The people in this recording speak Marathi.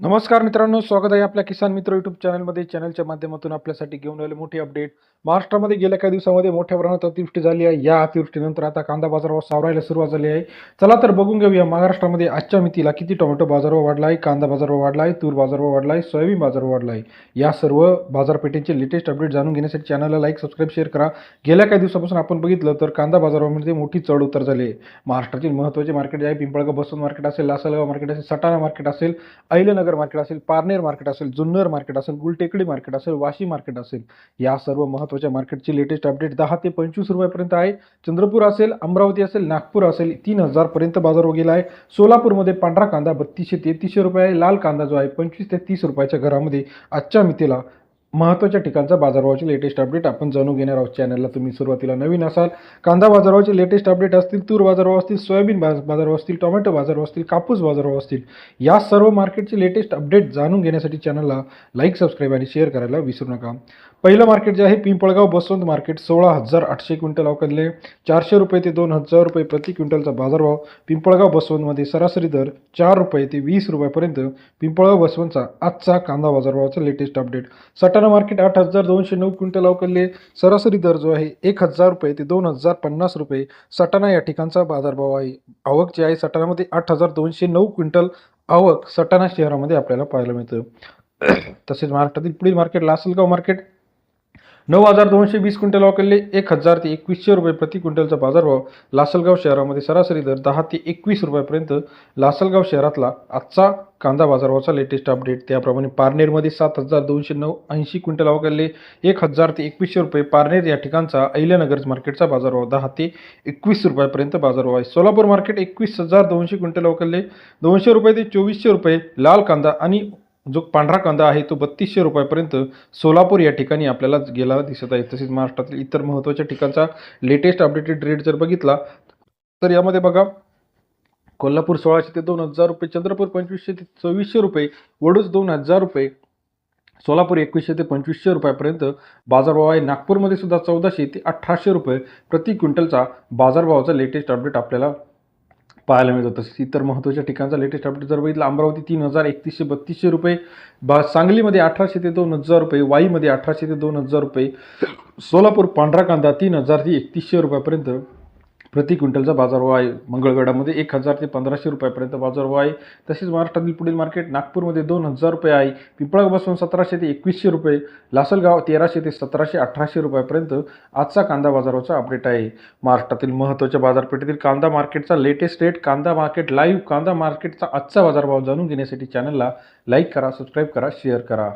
नमस्कार मित्रांनो स्वागत आहे आपल्या किसान मित्र युट्यूब चॅनलमध्ये चॅनलच्या माध्यमातून आपल्यासाठी घेऊन आले मोठी अपडेट महाराष्ट्रामध्ये गेल्या काही दिवसामध्ये मोठ्या प्रमाणात अतिवृष्टी झाली आहे. या अतिवृष्टीनंतर आता कांदा बाजारभाव सावरायला सुरुवात झाली आहे. चला तर बघून घेऊया महाराष्ट्रामध्ये आजच्या मितीला किती टोमॅटो बाजारभाव वाढला आहे कांदा बाजारभाव वाढला आहे तूर बाजारभाव वाढला आहे सोयाबीन बाजारभाव वाढला आहे. या सर्व बाजारपेठेचे लेटेस्ट अपडेट जाणून घेण्यासाठी चॅनलला लाईक सबस्क्राईब शेअर करा. गेल्या काही दिवसापासून आपण बघितलं तर कांदा बाजारभावामध्ये मोठी चढ उतर झाली आहे. महाराष्ट्रातील महत्त्वाचे मार्केट जे आहे पिंपळगाव बसून मार्केट असेल लासलगाव मार्केट असेल सटाणा मार्केट असेल अहिल्यानगर मार्केट असेल पारनेर मार्केट असेल जुन्नर मार्केट असेल गुलटेकडी मार्केट असेल वाशी मार्केट असेल या सर्व महत्त्वाच्या मार्केटची लेटेस्ट अपडेट दहा ते पंचवीस रुपयापर्यंत आहे. चंद्रपूर असेल अमरावती असेल नागपूर असेल तीन हजारपर्यंत बाजार गेला आहे. सोलापूरमध्ये पांढरा कांदा बत्तीसशे तेहतीसशे रुपये आहे. लाल कांदा जो आहे पंचवीस ते तीस रुपयाच्या घरामध्ये आजच्या मितीला महत्त्वाच्या ठिकाणचा बाजारभावाची लेटेस्ट अपडेट आपण जाणून घेणार आहोत चॅनलला तुम्ही सुरुवातीला नवीन असाल कांदा बाजारभावाचे लेटेस्ट अपडेट असतील तूर बाजारभाव असतील सोयाबीन बाजारभाव असतील टोमॅटो बाजारभाव असतील कापूस बाजारभाव असतील या सर्व मार्केटचे लेटेस्ट अपडेट जाणून घेण्यासाठी चॅनलला लाईक सबस्क्राईब आणि शेअर करायला विसरू नका. पहिलं मार्केट जे आहे पिंपळगाव बसवंत मार्केट सोळा हजार आठशे क्विंटल अवकलले चारशे रुपये ते दोन हजार रुपये प्रति क्विंटलचा बाजारभाव. पिंपळगाव बसवंतमध्ये सरासरी दर चार रुपये ते वीस रुपयापर्यंत पिंपळगाव बसवंतचा आजचा कांदा बाजारभावाचा लेटेस्ट अपडेट सटाणा मार्केट आठ हजार दोनशे नऊ क्विंटल अवकलले. सरासरी दर जो आहे एक हजार रुपये ते दोन हजार पन्नास रुपये. सटाणा या ठिकाणचा बाजारभाव आहे. आवक जी आहे सटाणामध्ये आठ हजार दोनशे नऊ क्विंटल आवक सटाणा शहरामध्ये आपल्याला पाहायला मिळतं. तसेच महाराष्ट्रातील पुढील मार्केट लासलगाव मार्केट. नऊ हजार दोनशे वीस क्विंटल वाकले एक हजार ते एकवीसशे रुपये प्रति क्विंटलचा बाजारभाव लासलगाव शहरामध्ये सरासरी दर दहा ते एकवीस रुपयापर्यंत लासलगाव शहरातला आजचा कांदा बाजारभावाचा लेटेस्ट अपडेट त्याप्रमाणे पारनेरमध्ये सात हजार दोनशे नऊ ऐंशी क्विंटल अवघडले एक हजार ते एकवीसशे रुपये पारनेर या ठिकाणचा अहिल्यानगर मार्केटचा बाजारभाव दहा ते एकवीस रुपयापर्यंत बाजारभाव आहे. सोलापूर मार्केट एकवीस हजार दोनशे क्विंटल अवघडले दोनशे रुपये ते चोवीसशे रुपये लाल कांदा आणि जो पांढरा कांदा आहे तो बत्तीसशे रुपयापर्यंत सोलापूर या ठिकाणी आपल्याला गेला दिसत आहे. तसेच महाराष्ट्रातील इतर महत्त्वाच्या ठिकाणचा लेटेस्ट अपडेटेड रेट जर बघितला तर यामध्ये बघा कोल्हापूर सोळाशे ते दोन हजार रुपये चंद्रपूर पंचवीसशे ते चोवीसशे रुपये वडूज दोन हजार रुपये सोलापूर एकवीसशे ते पंचवीसशे रुपयापर्यंत बाजारभाव आहे. नागपूरमध्ये सुद्धा चौदाशे ते अठराशे रुपये प्रति क्विंटलचा बाजारभावाचा लेटेस्ट अपडेट आपल्याला पाहायला मिळतं. तसेच इतर महत्त्वाच्या ठिकाणचा लेटेस्ट अपडेट जर बघितलं अमरावती तीन हजार एकतीसशे बत्तीसशे रुपये बा सांगलीमध्ये अठराशे ते दोन हजार रुपये वाईमध्ये अठराशे ते दोन हजार रुपये सोलापूर पांढरा कांदा तीन हजार ते एकतीसशे रुपयापर्यंत प्रति क्विंटलचा बाजारभाव आहे मंगळवेढामध्ये एक हजार ते पंधराशे रुपयापर्यंत बाजारभाव आहे तसेच महाराष्ट्रातील पुढील मार्केट नागपूरमध्ये दोन हजार रुपये आहे. पिंपळापासून सतराशे ते एकवीसशे रुपये. लासलगाव तेराशे ते सतराशे अठराशे रुपयापर्यंत आजचा कांदा बाजाराचा अपडेट आहे. महाराष्ट्रातील महत्त्वाच्या बाजारपेठेतील कांदा मार्केटचा लेटेस्ट रेट कांदा मार्केट लाईव्ह कांदा मार्केटचा आजचा बाजारभाव जाणून घेण्यासाठी चॅनलला लाईक करा सबस्क्राईब करा शेअर करा.